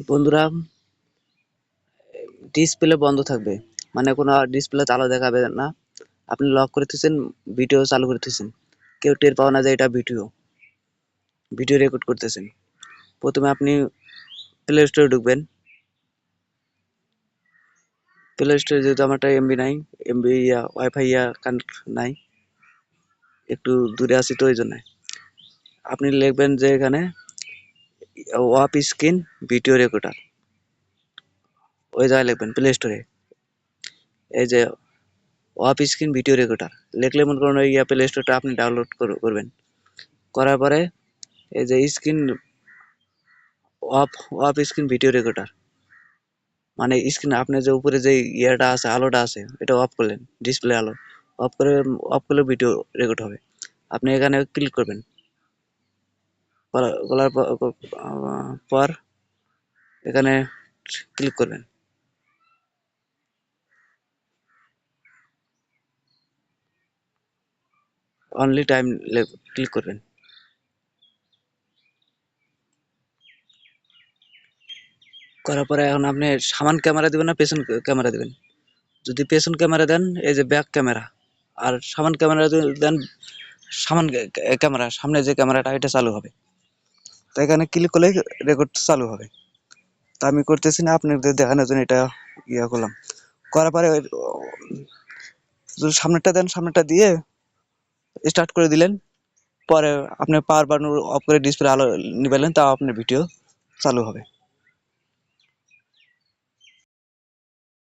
বন্ধুরা ডিসপ্লে বন্ধ থাকবে। মানে কোনো ডিসপ্লে আলো দেখাবে না। আপনি লক করে দিয়েছেন ভিডিও চালু করে দিয়েছেন কেউ টের পাও না যে এটা ভিডিও ভিডিও রেকর্ড করতেছেন। প্রথমে আপনি প্লে স্টোরে ঢুকবেন। প্লে স্টোরে যেহেতু আমার আমারটা এমবি নাই এমবি ইয়া ওয়াইফাই ইয়া কানেক্ট নাই, একটু দূরে আছি তো ওই জন্য। আপনি লিখবেন যে এখানে ওয়াপ স্ক্রিন, ভিডিও রেকর্ডার। ওই জায়গায় লিখবেন প্লে স্টোরে এই যে ওয়াপ স্ক্রিন, ভিডিও রেকর্ডার। লিখলে মনে করুন ওই প্লে স্টোরটা আপনি ডাউনলোড করবেন। করার পরে এই যে screen off off screen, video recorder. মানে স্ক্রিন আপনার যে উপরে যে ইয়েটা আছে, আলোটা আছে, এটা অফ করলেন ডিসপ্লে আলো। অফ করে অফ করলে ভিডিও রেকর্ড হবে। আপনি এখানে ক্লিক করবেন। করা- করার পর এখানে ক্লিক করবেন। অনলি টাইম ক্লিক করবেন। করার পরে এখন আপনি সামান ক্যামেরা দিবেন না, পেছন ক্যামেরা দিবেন। যদি পেছন ক্যামেরা দেন, এই যে ব্যাক ক্যামেরা, আর সামান ক্যামেরা দেন, সামান ক্যামেরা, সামনে যে ক্যামেরাটা, এটা চালু হবে। তো এখানে ক্লিক করলে রেকর্ড চালু হবে। তো আমি করতেছি না, আপনাদের দেখানোর জন্য এটা ইয়া করলাম। করার পরে সামনেটা দেন সামনেটা দিয়ে স্টার্ট করে দিলেন। পরে আপনি পাওয়ার বাটন অফ করে ডিসপ্লে আলো নিবেলেন, তাও আপনার ভিডিও চালু হবে।